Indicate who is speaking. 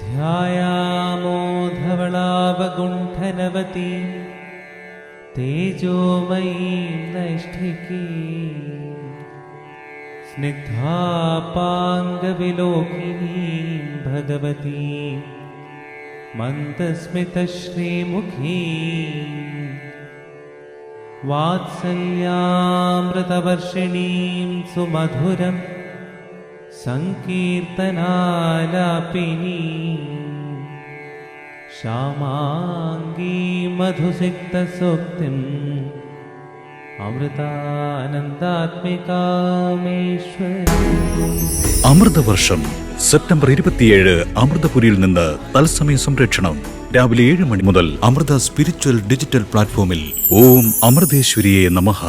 Speaker 1: ध्यायामो धवलावगुण्ठनवती तेजोमयी नैष्ठिकी। स्निग्धापाङ्गविलोकिनी भगवती मन्दस्मितश्रीमुखी वात्सल्यामृतवर्षिणीं सुमधुरं सङ्कीर्तनालापिनी श्यामाङ्गी मधुसिक्तसूक्तिम् अमृतानन्तात्मिकामेश्वरी
Speaker 2: अमृतवर्षम् September ഇരുപത്തിയേഴ് അമൃതപുരിയിൽ നിന്ന് തത്സമയ സംരക്ഷണം. രാവിലെ ഏഴ് മണി മുതൽ അമൃത സ്പിരിച്വൽ ഡിജിറ്റൽ പ്ലാറ്റ്ഫോമിൽ ഓം അമൃതേശ്വരിയെ നമഃ.